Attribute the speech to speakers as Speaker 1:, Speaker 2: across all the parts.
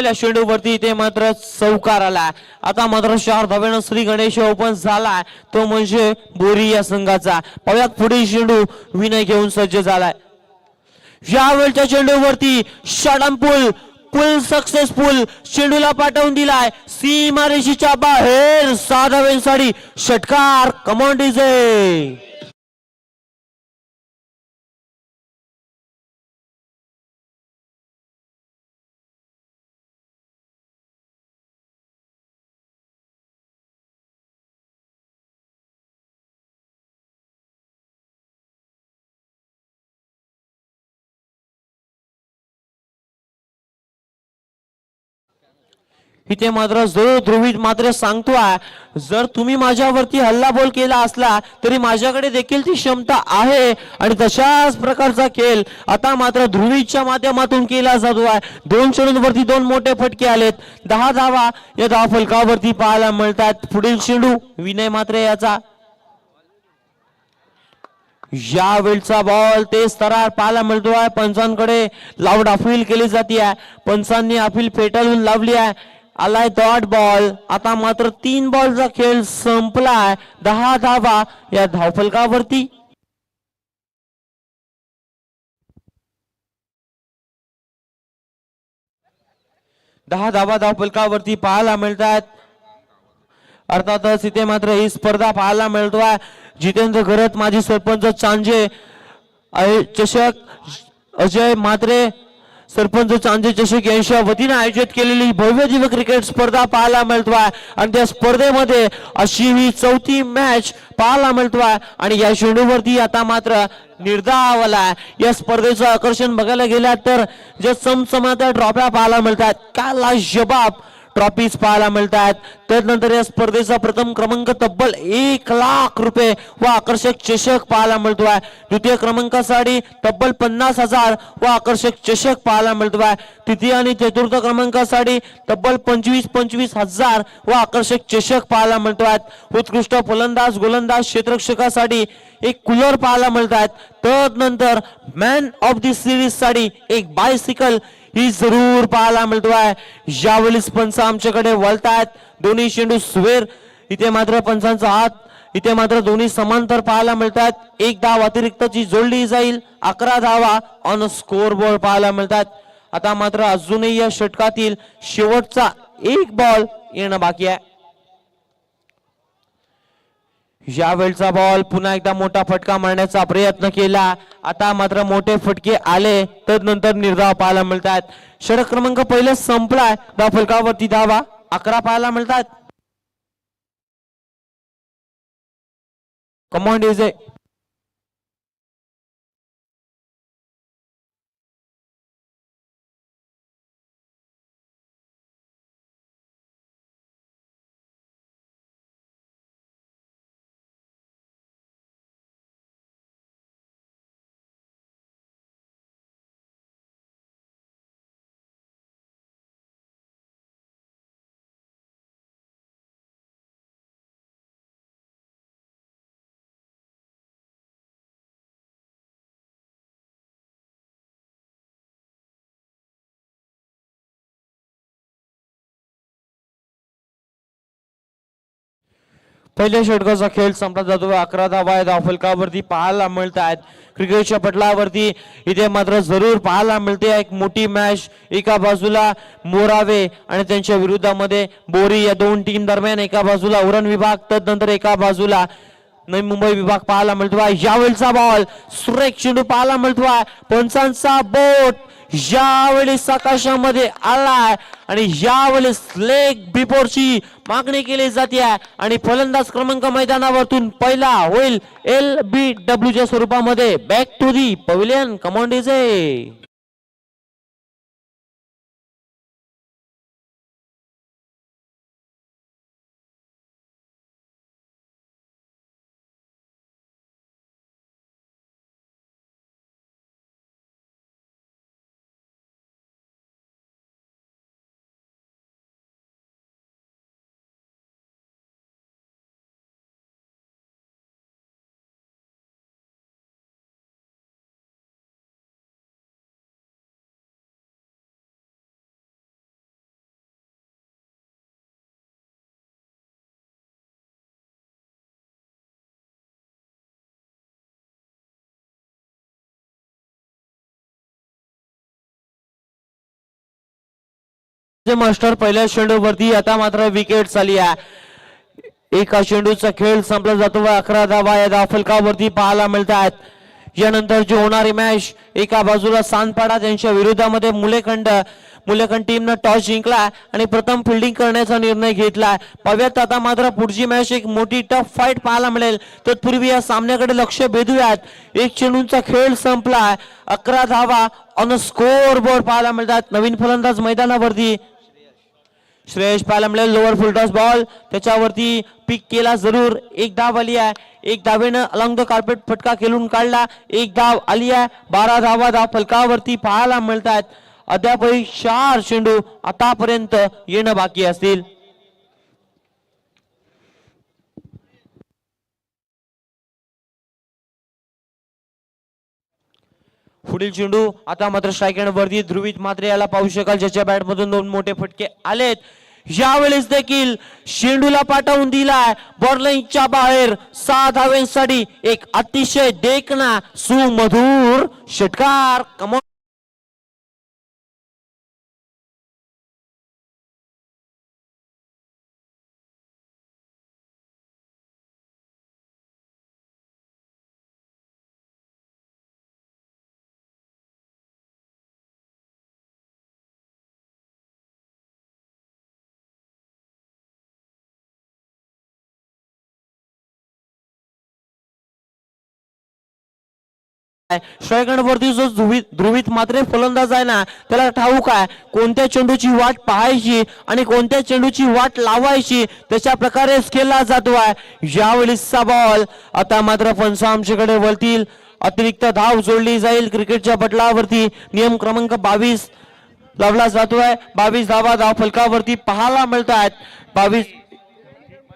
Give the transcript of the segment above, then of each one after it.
Speaker 1: पहिल्या चेंडूवरती इथे मात्र चौकार आला. आता मात्र चार धाव्यानं श्री गणेश ओपन झालाय तो म्हणजे बोरी या संघाचा. पाहुयात पुढील चेंडू विनय घेऊन सज्ज झालाय. यावेळच्या चेंडूवरती शडम पूल सक्सेसफुल चेंडूला पाठवून दिलाय. सीमारेषीच्या बाहेर साधावेसाठी षटकार कमॉन इथे मात्र जरूर ध्रुवीत मात्र सांगतोय जर तुम्ही माझ्यावरती हल्लाबोल केला असला तरी माझ्याकडे देखील ती क्षमता आहे आणि तशाच प्रकारचा खेळ आता मात्र ध्रुवीच्या माध्यमातून केला जातो आहे. दोन चेंडूंवरती दोन मोठे फटके आलेत. दहा धावा या धावा फलकावरती पाहायला मिळतात. पुढील चेंडू विनय मात्र याचा. या वेळचा बॉल ते तरार पाहायला मिळतो आहे. पंचांकडे लावड अपील केली जाते आहे. पंचांनी अपील फेटाळून लावली आहे. आलाय डॉट बॉल आता मात्र तीन बॉलचा खेळ संपलाय. दहा धावा या धावफलकावरती. दहा धावा धावफलकावरती पाहायला मिळतात अर्थातच इथे मात्र ही स्पर्धा पाहायला मिळतोय. जितेंद्र घरत माजी सरपंच चांजे चषक अजय मात्रे सरपंच चांजे चषक यांच्या वतीने आयोजित केलेली भव्य जीव क्रिकेट स्पर्धा पाहायला मिळतो आहे. आणि त्या स्पर्धेमध्ये अशी ही चौथी मॅच पाहायला मिळतोय आणि या चेंडूवरती आता मात्र निर्धावाला या स्पर्धेचं आकर्षण बघायला गेल्या तर ज्या चमचमात्या ड्रॉप्या पाहायला मिळतात काला जबाब ट्रॉफीज पाहायला मिळत आहेत त्यानंतर या स्पर्धेचा प्रथम क्रमांक तब्बल एक लाख रुपये व आकर्षक चषक पाहायला मिळतो आहे द्वितीय क्रमांकासाठी तब्बल पन्नास हजार व आकर्षक चषक पाहायला मिळतो आहे तृतीय आणि चतुर्थ क्रमांकासाठी तब्बल पंचवीस पंचवीस हजार व आकर्षक चषक पाहायला मिळतो आहेत उत्कृष्ट फलंदाज गोलंदाज क्षेत्रक्षकासाठी एक कूलर पाहायला मिळत आहेत तदनंतर मॅन ऑफ दी सिरीजसाठी एक बायसिकल ही जरूर पाहायला मिळतोय यावेळीच पंच आमच्याकडे वळतायत दोन्ही चेंडू स्वेर इथे मात्र पंचांचा हात इथे मात्र दोन्ही समांतर पाहायला मिळतात एक धाव अतिरिक्तची जोडली जाईल अकरा धावा ऑन स्कोर बोर्ड पाहायला मिळतात. आता मात्र अजूनही या षटकातील शेवटचा एक बॉल येणं बाकी आहे. यावेळचा बॉल पुन्हा एकदा मोठा फटका मारण्याचा प्रयत्न केला आता मात्र मोठे फटके आले तर नंतर निर्धाव पाहायला मिळतात. षटक क्रमांक पहिले संपलाय. दा फलकावरती धावा. अकरा पाहायला मिळतात. कमांड इज पहिल्या षटकाचा खेळ संपला जातो. अकरा धावा या धावफलकावरती पाहायला मिळत आहेत क्रिकेटच्या पटलावरती इथे मात्र जरूर पाहायला मिळते. एक मोठी मॅच एका बाजूला मोरावे आणि त्यांच्या विरुद्धामध्ये बोरी या दोन टीम दरम्यान एका बाजूला उरण विभाग तदनंतर एका बाजूला नवी मुंबई विभाग पाहायला मिळतो यावेळचा बॉल सुरेख चेंडू पाहायला मिळतो पंचांचा बोट. यावेळेस आकाशामध्ये आलाय आणि यावेळेस लेग बिफोरची मागणी केली जाते आणि फलंदाज क्रमांक मैदानावरतून पहिला होईल एल बी डब्ल्यूच्या स्वरूपामध्ये. बॅक टू दी पविलियन कमॉन्डीजे ते मास्टर पहिल्या चेंडूवरती आता मात्र विकेट चालली आहे. एका चेंडूचा खेळ संपला जातो व अकरा धावा या धाव पाहायला मिळतात. यानंतरची होणारी मॅच एका बाजूला सांदपाडा त्यांच्या विरोधामध्ये मुलेखंड मुलेखंड टीमनं टॉस जिंकला आणि प्रथम फिल्डिंग करण्याचा निर्णय घेतला पव्यात आता मात्र पुढची मॅच एक मोठी टफ फाईट पाहायला मिळेल. तत्पूर्वी या सामन्याकडे लक्ष भेदूयात एक चेंडूंचा खेळ संपला अकरा धावा ऑन स्कोर बोर्ड पाहायला मिळतात. नवीन फलंदाज मैदानावरती श्रेयश पाहायला मिळेल लोअर फुलटॉस बॉल त्याच्यावरती पिक केला जरूर. एक धाव आली आहे. एक धावेनं अलॉंग द कार्पेट फटका खेळून काढला. एक धाव आली आहे. बारा धावा धाव फलकावरती पाहायला मिळत आहेत अद्यापही चार चेंडू आतापर्यंत येणं बाकी असतील. पुढील चेंडू आता मात्र स्ट्राईक वरती. ध्रुवित मात्रे याला पाहू शकाल. ज्याच्या बॅट मधून दोन मोठे फटके आलेत. यावेळेस देखील शेंडूला पाठवून दिलाय बॉर्लाईनच्या बाहेर सहा धाव्यांसाठी एक अतिशय देखना सुमधुर षटकार. कमो वरती जो ध्रुवित ध्रुवित मात्रे फलंदाज आहे ना त्याला ठाऊक आहे. कोणत्या चेंडूची वाट पाहायची आणि कोणत्या चेंडूची वाट लावायची तशा प्रकारेच केला जातो आहे. यावेळीचा बॉल आता मात्र पंचामशेकडे वळतील. अतिरिक्त धाव जोडली जाईल क्रिकेटच्या बटलावरती. नियम क्रमांक बावीस लावला आहे बावीस धावा धाव फलकावरती पाहायला मिळत आहेत बावीस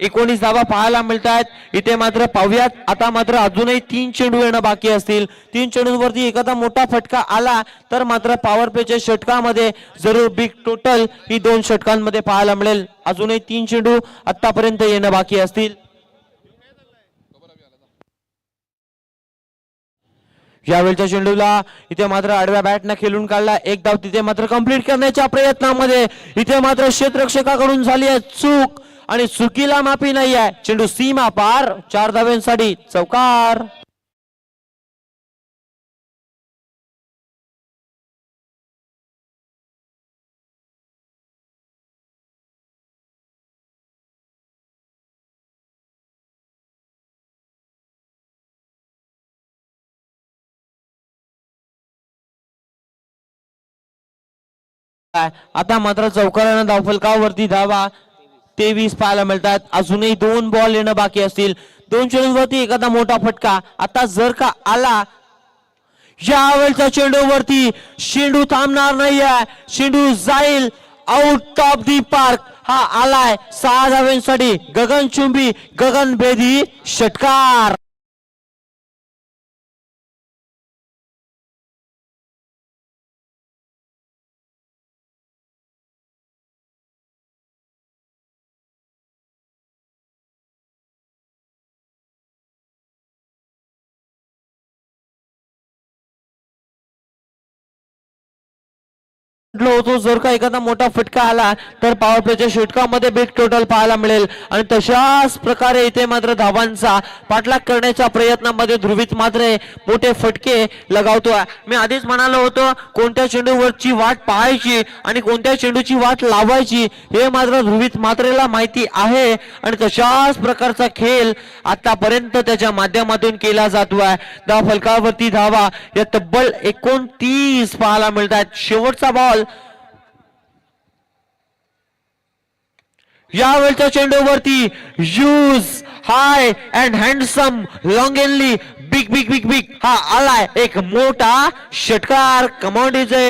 Speaker 1: एकोणीस धावा पाहायला मिळत आहेत इथे मात्र पाहूयात. आता मात्र अजूनही तीन चेंडू येणं बाकी असतील. तीन चेंडूंवरती एखादा मोठा फटका आला तर मात्र पॉवर प्लेच्या षटकामध्ये जरूर बिग टोटल ही दोन षटकांमध्ये पाहायला मिळेल. अजूनही तीन चेंडू आतापर्यंत येणं बाकी असतील. यावेळच्या चेंडूला इथे मात्र आडव्या बॅटनं खेळून काढला. एक धाव तिथे मात्र कंप्लीट करण्याच्या प्रयत्नामध्ये इथे मात्र क्षेत्ररक्षकाकडून झाली आहे चूक. आणि चुकीला माफी नाही आहे चेंडू सीमा पार चार धाव्यांसाठी चौकार. आता मात्र चौकारानं धावफलकावरती धावा. तेवीस पाहायला मिळतात. अजूनही दोन बॉल येणं बाकी असतील. दोन चेंडूवरती एखादा मोठा फटका. आता जर का आला यावेळच्या चेंडूवरती शेंडू थांबणार नाहीये. शेंडू जाईल. आउट ऑफ दी पार्क हा आलाय सहा धाव्यांसाठी गगनचुंबी गगनभेदी षटकार. होतो जर का एखादा मोठा फटका आला तर पॉवर प्लेच्या षटकामध्ये बिग टोटल पाहायला मिळेल. आणि तशाच प्रकारे इथे मात्र धावांचा पाठलाग करण्याच्या प्रयत्नामध्ये ध्रुवीत मात्र मोठे फटके लगावतो मी आधीच म्हणालो होतो कोणत्या चेंडूवरची वाट पाहायची आणि कोणत्या चेंडूची वाट लावायची हे मात्र ध्रुवीत मात्रेला माहिती आहे. आणि तशाच प्रकारचा खेळ आतापर्यंत त्याच्या माध्यमातून केला जातो आहे दहा फलकावरती धावा या तब्बल एकोणतीस पाहायला मिळतात शेवटचा बॉल यावेळच्या चेंडूवरती use high and handsome big big big big हा आला एक मोटा षटकार कमांडीचे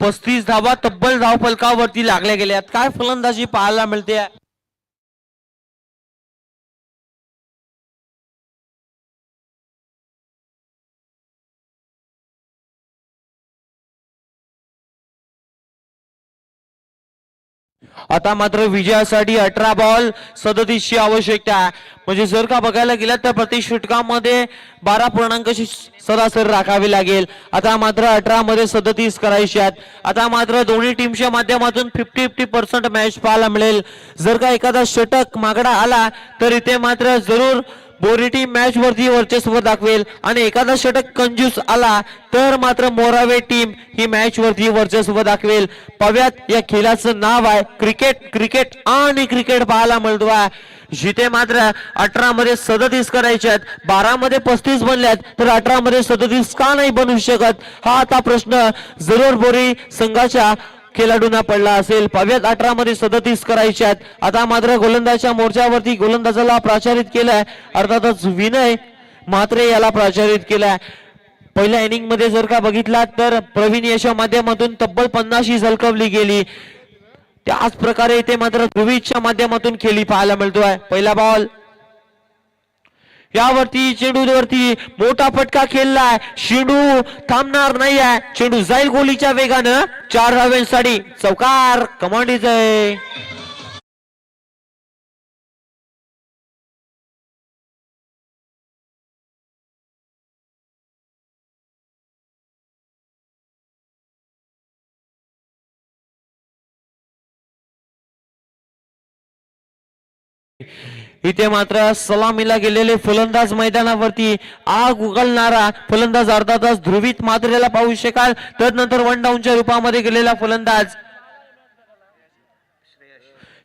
Speaker 1: पस्तीस धावा तब्बल धाव फलकावरती लागल्या गेल्यात. काय फलंदाजी पाहायला मिळते? आता मात्र विजयासाठी अठरा बॉल सदतीसची आवश्यकता आहे. म्हणजे जर का बघायला गेलं तर प्रतिषटकामध्ये बारा पूर्णांकाची सरासरी राखावी लागेल. आता मात्र अठरा मध्ये सदतीस करायची आहेत. आता मात्र दोन्ही टीमच्या माध्यमातून फिफ्टी फिफ्टी पर्सेंट मॅच पाहायला मिळेल. जर का एखादा षटक मागडा आला तर इथे मात्र जरूर बोरी टीम मॅच वरती वर्चस्व दाखवेल आणि एखादा षटक कंजूस आला तर मात्र मोरावे टीम ही मॅच वरती वर्चस्व दाखवेल. पव्यात या खेळाचं नाव आहे क्रिकेट क्रिकेट आणि क्रिकेट पाहायला मिळतो आहे. जिथे मात्र अठरा मध्ये सदतीस करायचे आहेत बारा मध्ये पस्तीस बनल्यात तर अठरा मध्ये सदतीस का नाही बनू शकत? हा आता प्रश्न जरूर बोरी संघाच्या खेळाडूंना पडला असेल. पव्यात अठरा मध्ये सदतीस करायचे आहेत. आता मात्र गोलंदाजच्या मोर्चावरती गोलंदाजाला प्राचारित केलाय. अर्थातच विनय मात्र याला प्राचारित केलाय. पहिल्या इनिंगमध्ये जर का बघितला तर प्रवीण याच्या माध्यमातून तब्बल पन्नाशी झलकवली गेली. त्याच प्रकारे इथे मात्र ध्रुवीच्या माध्यमातून खेळी पाहायला मिळतोय. पहिला बॉल यावरती चेंडूवरती मोठा फटका खेळलाय. चेंडू थांबणार नाही आहे चेंडू जाईल गोलीच्या वेगानं. चार धाव्यांसाठी चौकार. कमांडीच आहे इथे मात्र सलामीला गेलेले फलंदाज मैदानावरती आग उगलणारा फलंदाज अर्धा तास ध्रुवीत मात्रेला पाहू शकाल. तदनंतर वन डाऊनच्या रूपामध्ये गेलेला फलंदाज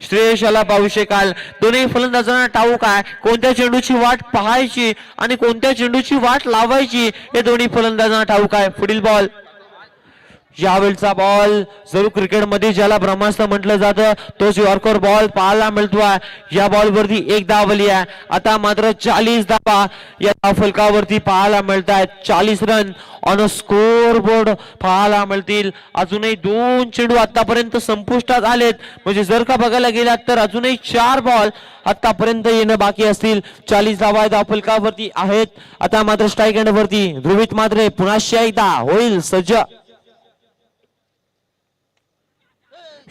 Speaker 1: श्रेयशाला पाहू शकाल. दोन्ही फलंदाजांना ठाऊक आहे कोणत्या चेंडूची वाट पाहायची आणि कोणत्या चेंडूची वाट लावायची? हे दोन्ही फलंदाजांना ठाऊक आहे पुढील बॉल यावेळचा बॉल जरूर क्रिकेटमध्ये ज्याला ब्रह्मास्त्र म्हटलं जातं तोच यॉर्कर बॉल पाहायला मिळतोय या बॉलवरती एक धावली आहे. आता मात्र चाळीस धावा या धावफलकावरती पाहायला मिळत आहेत. चाळीस रन ऑन स्कोर बोर्ड पाहायला मिळतील. अजूनही दोन चेंडू आतापर्यंत संपुष्टात आलेत. म्हणजे जर का बघायला गेलात तर अजूनही चार बॉल आतापर्यंत येणं बाकी असतील. चाळीस धावा धावफलकावरती आहेत. आता मात्र स्ट्राईक एंड वरती. ध्रुवीत मात्र पुन्हा एकदा होईल. सज्ज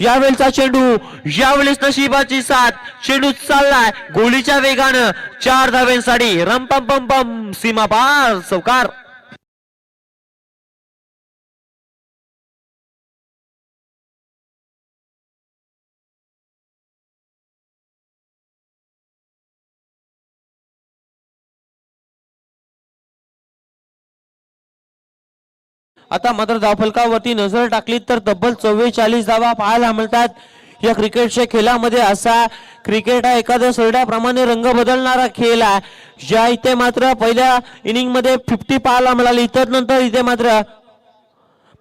Speaker 1: यावेळेचा चेंडू यावेळेस नशिबाची साथ. चेंडू चाललाय. गोलीच्या वेगानं चार धाव्यांसाठी रम पम पम पम सीमा पार चौकार आता मात्र धावफलकावरती नजर टाकली तर तब्बल चव्वेचाळीस धावा पाहायला मिळतात. या क्रिकेटच्या खेळामध्ये असा क्रिकेट हा एखाद्या सरड्याप्रमाणे रंग बदलणारा खेळ आहे. ज्या इथे मात्र पहिल्या इनिंगमध्ये फिफ्टी पाहायला मिळाली तर नंतर इथे मात्र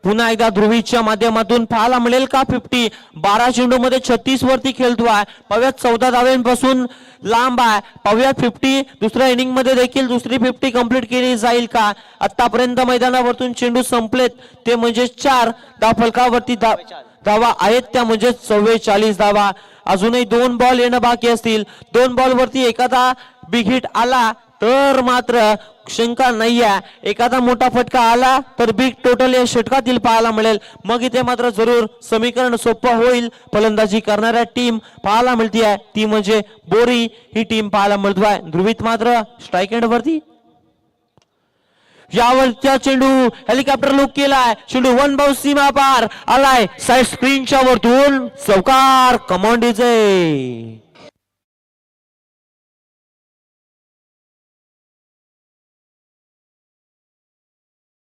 Speaker 1: पुन्हा एकदा ध्रुवीच्या माध्यमातून पाहायला मिळेल का फिफ्टी बारा चेंडू मध्ये छत्तीस वरती खेळतो आहे. पव्यात चौदा धाव्यांपासून लांब आहे. पव्यात फिफ्टी दुसऱ्या इनिंगमध्ये देखील दुसरी फिफ्टी कंप्लीट केली जाईल का? आतापर्यंत मैदानावरतून चेंडू संपलेत. ते म्हणजे चार. धावफलकावरती धा- धावा आहेत. त्या म्हणजे चव्वेचाळीस धावा. अजूनही दोन बॉल येणं बाकी असतील. दोन बॉल वरती एखादा बिघिट आला तर मात्र शंका नाही आहे एखादा मोठा फटका आला तर बिग टोटल या षटकातील पाहायला मिळेल. मग इथे मात्र जरूर समीकरण सोपं होईल. फलंदाजी करणाऱ्या टीम पाहायला मिळती आहे ती म्हणजे बोरी. ही टीम पाहायला मिळतो आहे ध्रुवीत मात्र स्ट्राईक एंड वरती. यावरच्या चेंडू हेलिकॉप्टर लुक केलाय. चेंडू वन बाऊ सीमा पार आलाय साईड स्क्रीनच्या वरतून. चौकार. कमांडीचे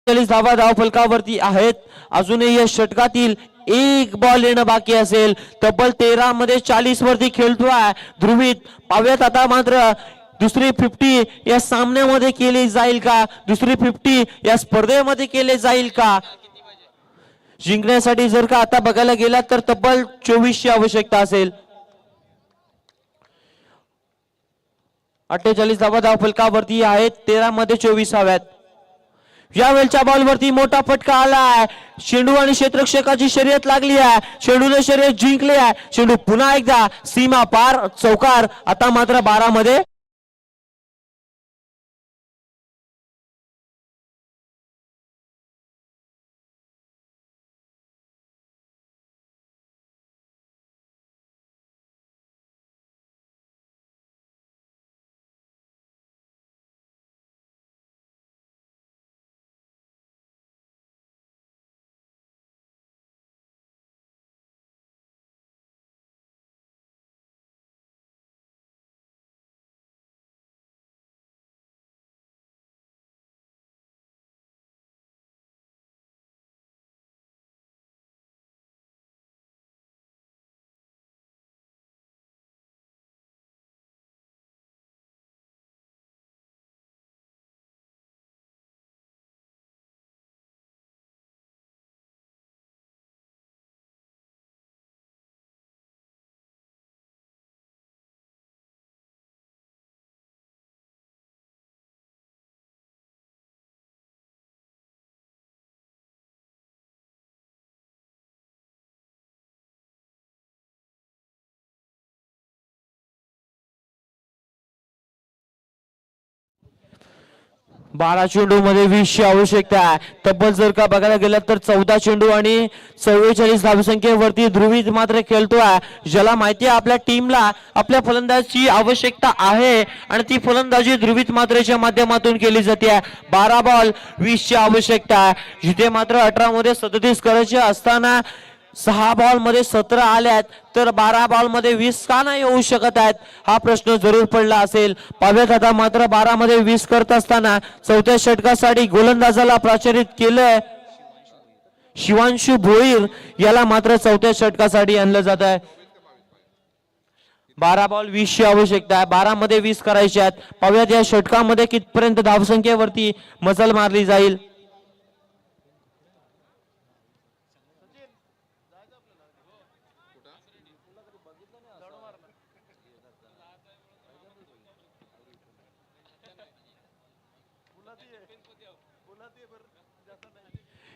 Speaker 1: धावा धाव फलकावरती आहेत. अजूनही या षटकातील एक बॉल येणं बाकी असेल. तब्बल तेरा मध्ये चाळीस वरती खेळतोय ध्रुवीत पाव्यात आता मात्र दुसरी फिफ्टी या सामन्यामध्ये केली जाईल का? दुसरी फिफ्टी या स्पर्धेमध्ये केले जाईल का? जिंकण्यासाठी जर का आता बघायला गेला तर तब्बल चोवीसची आवश्यकता असेल. अठ्ठेचाळीस धावा धाव फलकावरती आहेत. तेरा मध्ये चोवीस हव्यात यावेळच्या बॉलवरती मोठा फटका आलाय. चेंडू आणि क्षेत्रक्षकाची शर्यत लागली आहे. चेंडूने शर्यत जिंकली आहे. चेंडू पुन्हा एकदा सीमा पार चौकार आता मात्र बारा मध्ये बारा चेंडू मध्ये वीसची आवश्यकता आहे. तब्बल जर का बघायला गेलं तर चौदा चेंडू आणि चव्वेचाळीस धावसंख्येवरती ध्रुवीत मात्र खेळतोय ज्याला माहिती आहे आपल्या टीमला आपल्या फलंदाजची आवश्यकता आहे आणि ती फलंदाजी ध्रुवीत मात्रेच्या माध्यमातून केली जाते. बारा बॉल वीसची आवश्यकता आहे. जिथे मात्र अठरा मध्ये सदतीस करायचे असताना सहा बॉलमध्ये सतरा आल्यात तर बारा बॉलमध्ये वीस का नाही येऊ शकत आहेत? हा प्रश्न जरूर पडला असेल. पाव्या आता मात्र बारामध्ये वीस करत असताना चौथ्या षटकासाठी गोलंदाजाला प्राचारित केलंय शिवांशु भोईर. याला मात्र चौथ्या षटकासाठी आणलं जात आहे. बारा बॉल वीसची आवश्यकता आहे. बारामध्ये वीस करायची आहेत. पाव्यात या षटकामध्ये कितपर्यंत धावसंख्येवरती मजल मारली जाईल?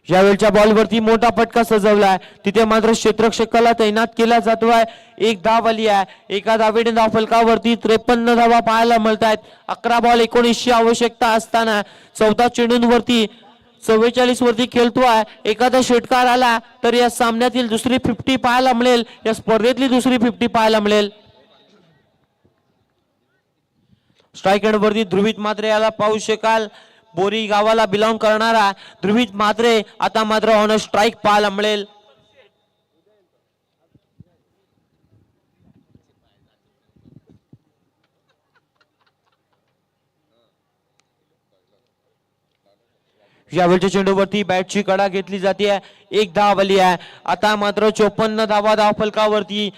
Speaker 1: यावेळच्या बॉलवरती मोठा फटका सजवलाय तिथे मात्र क्षेत्रक्षकाला तैनात केला जातोय. एक धाव आली आहे. एका धावेने धाव फलकावरती त्रेपन्न धावा पाहायला मिळत आहेत अकरा बॉल एकोणीसची आवश्यकता असताना चौदा चेंडूंवरती चव्वेचाळीस वरती खेळतोय एखादा षटकार आला तर या सामन्यातील दुसरी फिफ्टी पाहायला मिळेल. या स्पर्धेतली दुसरी फिफ्टी पाहायला मिळेल. स्ट्राईक वरती ध्रुवीत मात्रे याला पाहू शकाल. बोरी गावाला बिलॉंग करणारा ध्रुवीत मात्रे आता मात्र ऑन स्ट्राईक पाहायला मिळेल. यावेळच्या चेंडूवरती बॅटची कडा घेतली जाते. एक धाव आली आहे. आता मात्र चोपन्न धावा धाव फलकावरती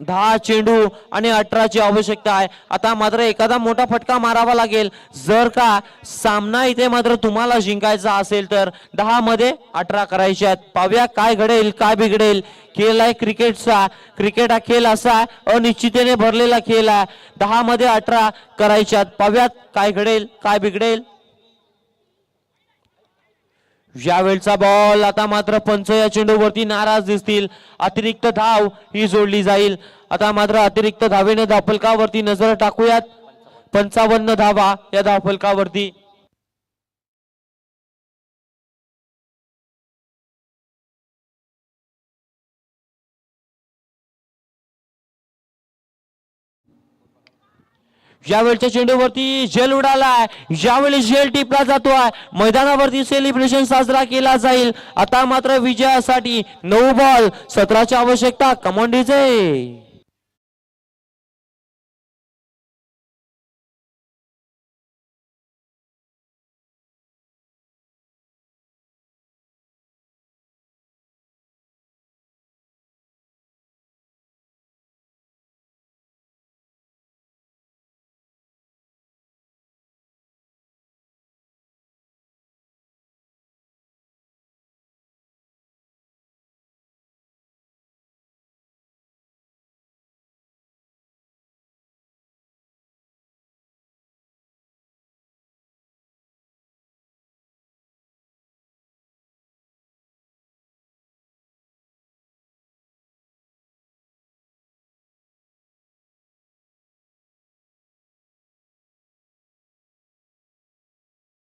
Speaker 1: दहा चेंडू आणि अठराची आवश्यकता आहे. आता मात्र एखादा मोठा फटका मारावा लागेल. जर का सामना इथे मात्र तुम्हाला जिंकायचा असेल तर दहा मध्ये अठरा करायचे आहेत. पाहूया काय घडेल काय बिघडेल. खेळ आहे क्रिकेटचा. क्रिकेट हा खेळ असा अनिश्चितेने भरलेला खेळ आहे. दहा मध्ये अठरा करायच्यात पाव्यात काय घडेल काय बिघडेल. यावेळचा बॉल आता मात्र पंच या चेंडूवरती नाराज दिसतील. अतिरिक्त धाव ही जोडली जाईल. आता मात्र अतिरिक्त धावेने धावफलकावरती नजर टाकूयात. पंचावन्न धावा या धावफलकावरती. यावेळच्या चेंडूवरती झेल आहे यावेळी झेल टिपला जातो आहे मैदानावरती सेलिब्रेशन साजरा केला जाईल. आता मात्र विजयासाठी नऊ बॉल सतराची आवश्यकता. कमांडीचे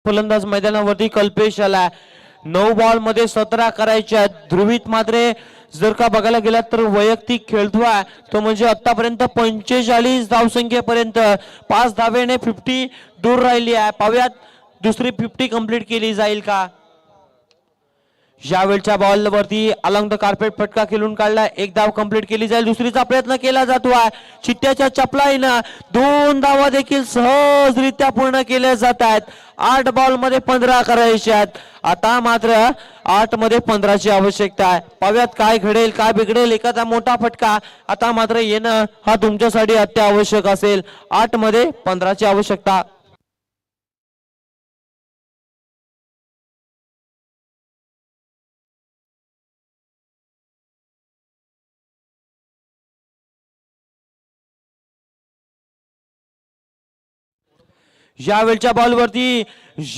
Speaker 1: फलंदाज मैदानावरती कल्पेश आला नऊ बॉलमध्ये सतरा करायच्या. ध्रुवीत मात्रे जर का बघायला गेलात तर वैयक्तिक खेळतोय तो म्हणजे आतापर्यंत पंचेचाळीस धावसंख्येपर्यंत पाच धावेने फिफ्टी दूर राहिली आहे. पाव्यात दुसरी फिफ्टी कंप्लीट केली जाईल का? यावेळच्या बॉल वरती द कार्पेट फटका खेळून काढला एक धाव कंप्लीट केली जाईल दुसरीचा प्रयत्न केला जातो आहे. चिट्ट्याच्या चपलाईनं दोन धावा देखील सहजरित्या पूर्ण केल्या जात आहेत. आठ बॉलमध्ये पंधरा करायचे आहेत. आता मात्र आठमध्ये पंधराची आवश्यकता आहे. पाव्यात काय घडेल काय बिघडेल एखादा मोठा फटका आता मात्र येणं हा तुमच्यासाठी अत्यावश्यक असेल. आठमध्ये पंधराची आवश्यकता यावेळच्या बॉलवरती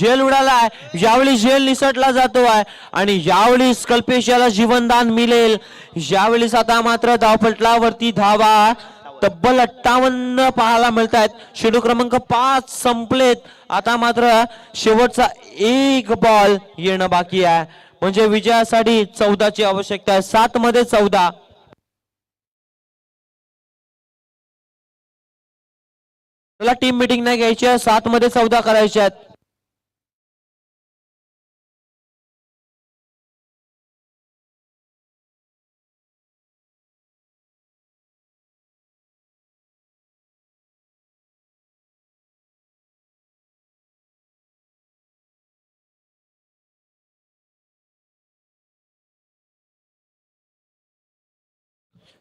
Speaker 1: झेल उडालाय यावेळी झेल निसटला जातो आहे आणि यावेळी कल्पेश याला जीवनदान मिळेल यावेळीस आता मात्र धावपटलावरती धावा तब्बल अठ्ठावन्न पाहायला मिळत आहेत शेडू क्रमांक पाच संपलेत. आता मात्र शेवटचा एक बॉल येणं बाकी आहे. म्हणजे विजयासाठी चौदाची आवश्यकता आहे. सात मध्ये चौदा. तुला टीम मिटिंग नाही घ्यायची आहे सात मध्ये चौदा करायचे आहेत.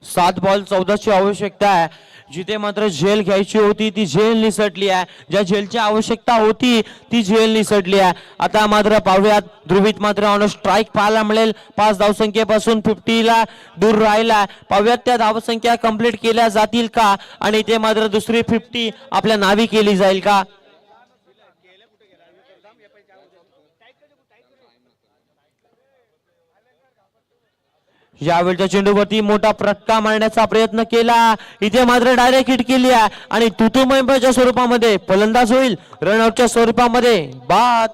Speaker 1: सात बॉल चौदाची आवश्यकता आहे. जिथे मात्र झेल घ्यायची होती ती झेल निसटली आहे. ज्या झेलची आवश्यकता होती ती झेल निसटली आहे. आता मात्र पाहुयात ध्रुवीत मात्र ऑन स्ट्राईक पाहायला मिळेल. पाच धावसंख्येपासून फिफ्टीला दूर राहिला पाहुयात त्या धावसंख्या कंप्लीट केल्या जातील का? आणि ते मात्र दुसरी फिफ्टी आपल्या नावी केली जाईल का? यावेळच्या चेंडूवरती मोठा फटका मारण्याचा प्रयत्न केला. इथे मात्र डायरेक्ट हिट केली आहे. आणि तुतुमयच्या स्वरूपामध्ये फलंदाज होईल. रनआउटच्या स्वरूपामध्ये बाद.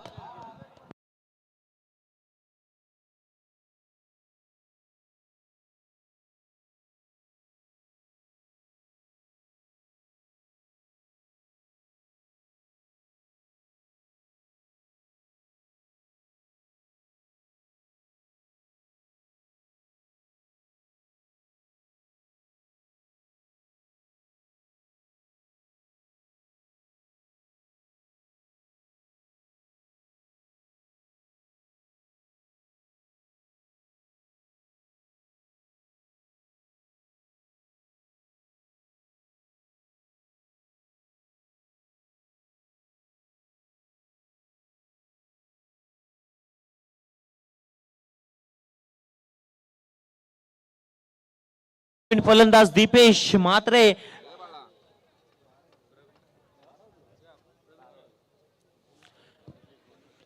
Speaker 1: फलंदाज दीपेश मात्रे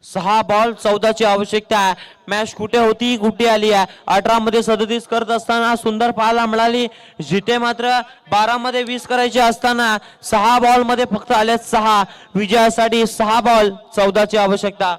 Speaker 1: सहा बॉल चौदाची आवश्यकता आहे. मॅच कुठे होती? कुठे आली आहे? अठरा मध्ये सदतीस करत असताना सुंदर पाहायला मिळाली. जिथे मात्र बारा मध्ये वीस करायचे असताना सहा बॉलमध्ये फक्त आल्या सहा. विजयासाठी सहा बॉल चौदाची आवश्यकता.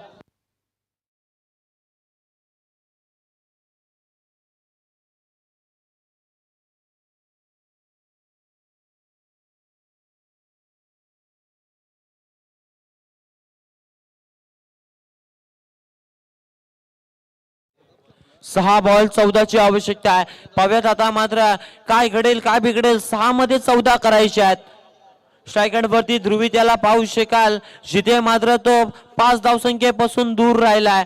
Speaker 1: सहा बॉल चौदाची आवश्यकता आहे. पाव्यात आता मात्र काय घडेल काय बिघडेल सहा मध्ये चौदा करायचे आहेत. स्ट्रायकंड वरती ध्रुवी त्याला पाहू शकाल. जिथे मात्र तो पाच धावसंख्येपासून दूर राहिला आहे.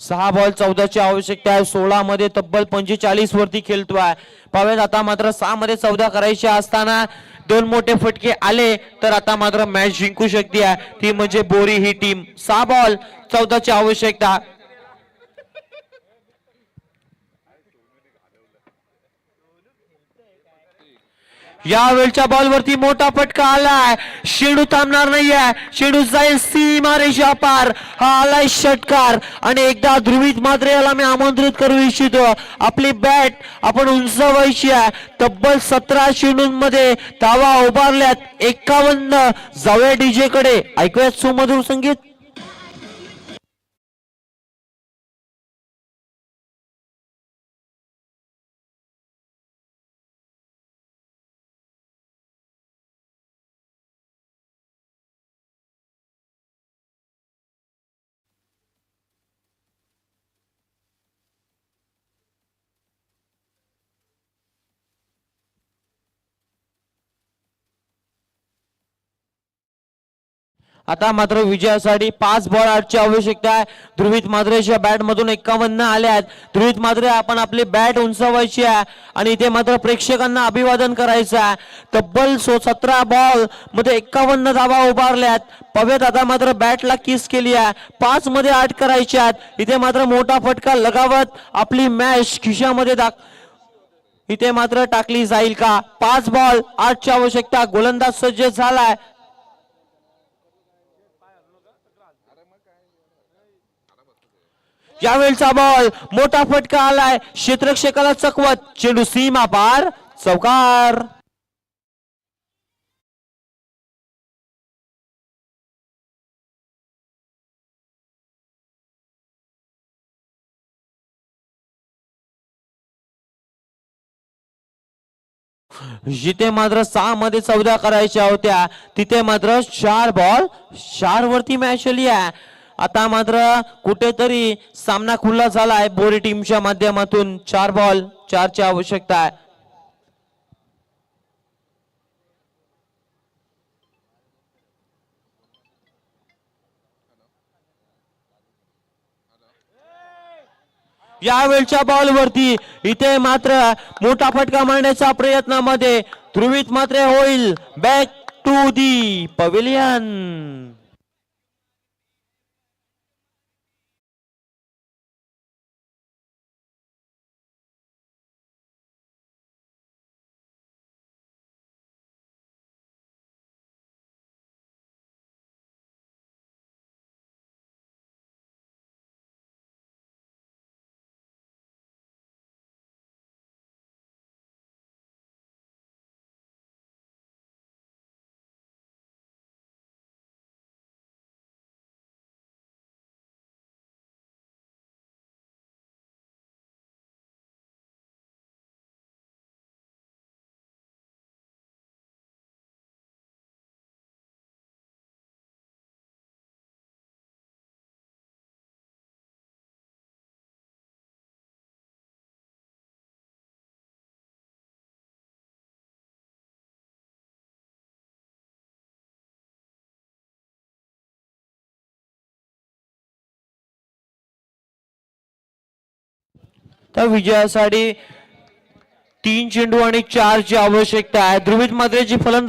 Speaker 1: सहा बॉल चौदाची आवश्यकता आहे. सोळा मध्ये तब्बल पंचेचाळीस वरती खेळतोय पावेत आता मात्र सहा मध्ये चौदा करायची असताना दोन मोठे फटके आले तर आता मात्र मॅच जिंकू शकते आहे. ती म्हणजे बोरी ही टीम सहा बॉल चौदाची आवश्यकता या वेळच्या बॉलवरती मोठा फटका आलाय. शेडू थांबणार नाहीये. शेडू जाईल सी मारेशा पार हा आलाय षटकार. आणि एकदा ध्रुवित मात्र याला मी आमंत्रित करू इच्छितो. आपली बॅट आपण उंचवायची आहे. तब्बल सतरा मध्ये धावा उभारल्यात. एकावन्न जाऊया डीजे कडे. ऐकूयात सुमधुर संगीत. आता मात्र विजयासाठी पाच बॉल आठची आवश्यकता आहे. ध्रुवित मात्रेच्या बॅट मधून एकावन्न आल्या आहेत. ध्रुवीत मात्रे आपण आपली बॅट उंचवायची आहे. आणि इथे मात्र प्रेक्षकांना अभिवादन करायचं आहे. तब्बल सो सतरा बॉलमध्ये एकावन्न धावा उभारल्यात पव्यात आता मात्र बॅटला किस केली आहे. पाच मध्ये आठ करायच्या आहेत. इथे मात्र मोठा फटका लगावत आपली मॅच खिशामध्ये दाख इथे मात्र टाकली जाईल का? पाच बॉल आठची आवश्यकता. गोलंदाज सज्ज झालाय. यावेळचा बॉल मोठा फटका आलाय. क्षेत्रक्षकाला चकवत चेंडू सीमा पार चौकार. जिथे मात्र सहा मध्ये चौदा करायच्या होत्या तिथे मात्र चार बॉल चार वरती मॅच आली आहे. आता मात्र कुठेतरी सामना खुला आहे बोरी टीमच्या माध्यमातून. चार बॉल चारची आवश्यकता आहे. यावेळच्या बॉलवरती इथे मात्र मोठा फटका मारण्याच्या प्रयत्नामध्ये ध्रुवित मात्र होईल. बॅक टू दी पवेलियन त्या विजयासाठी तीन चेंडू आणि चारची आवश्यकता आहे. ध्रुवित मात्रेची फलंदाज